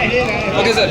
Sir sir చూడండి sir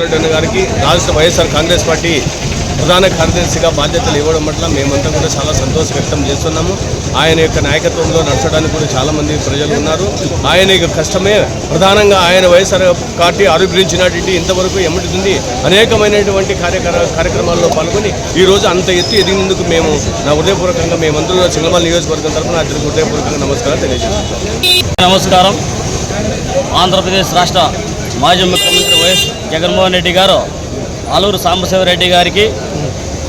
Reddy గారికి రాష్ట్ర వైఎస్ఆర్ కాంగ్రెస్ పార్టీ ప్రధాన కార్యదర్శిగా బాధ్యతలు ఇవ్వడం పట్ల మేమంతా కూడా చాలా సంతోషం వ్యక్తం చేస్తున్నాము. ఆయన యొక్క నాయకత్వంలో నడచడానికి కూడా చాలామంది ప్రజలు ఉన్నారు. ఆయన యొక్క కష్టమే ప్రధానంగా ఆయన వైఎస్ఆర్ పార్టీ ఆరోగ్యించినటువంటి ఇంతవరకు ఎమ్మటింది అనేకమైనటువంటి కార్యక్ర కార్యక్రమాల్లో పాల్గొని ఈ రోజు అంత ఎత్తు ఎదిగినందుకు మేము నా హృదయపూర్వకంగా మేమందరూ సింగమాల నియోజకవర్గం తరఫున అతనికి హృదయపూర్వకంగా నమస్కారం తెలియజేస్తున్నాం. నమస్కారం. ఆంధ్రప్రదేశ్ రాష్ట్ర మాజీ ముఖ్యమంత్రి వైఎస్ జగన్మోహన్ రెడ్డి గారు ఆలూరు సాంబశివరెడ్డి గారికి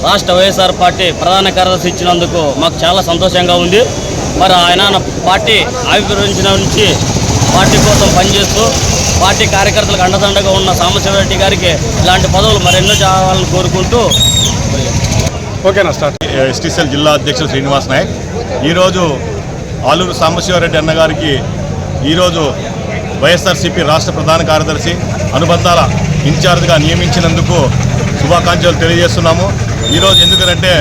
రాష్ట్ర వైఎస్ఆర్ పార్టీ ప్రధాన కార్యదర్శి ఇచ్చినందుకు మాకు చాలా సంతోషంగా ఉంది. మరి ఆయన పార్టీ ఆవిర్భవించిన నుంచి పార్టీ కోసం పనిచేస్తూ పార్టీ కార్యకర్తలకు అండదండగా ఉన్న సాంబశివరెడ్డి గారికి ఇలాంటి పదవులు మరెన్నో చేయాలని కోరుకుంటూ ఓకేనా స్టార్ట్. ఎస్టీసీఎల్ జిల్లా అధ్యక్షుడు శ్రీనివాస్ నాయక్. ఈరోజు ఆలూరు సాంబశివరెడ్డి అన్నగారికి ఈరోజు వైఎస్ఆర్సీపీ రాష్ట్ర ప్రధాన కార్యదర్శి అనుబంధాల ఇన్ఛార్జ్గా నియమించినందుకు శుభాకాంక్షలు తెలియజేస్తున్నాము. ఈరోజు ఎందుకంటే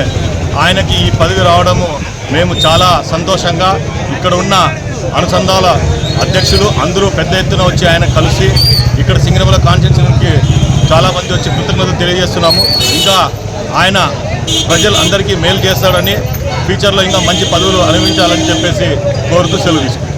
ఆయనకి ఈ పదవి రావడము మేము చాలా సంతోషంగా ఇక్కడ ఉన్న అనుసంధాల అధ్యక్షులు అందరూ పెద్ద ఎత్తున వచ్చి ఆయన కలిసి ఇక్కడ సింగరమల కాన్స్టిట్యూన్కి చాలామంది వచ్చి కృతజ్ఞతలు తెలియజేస్తున్నాము. ఇంకా ఆయన ప్రజలందరికీ మేలు చేస్తాడని ఫ్యూచర్లో ఇంకా మంచి పదవులు అనుభవించాలని చెప్పేసి కోరుతూ సెలవు తీసుకుంటాం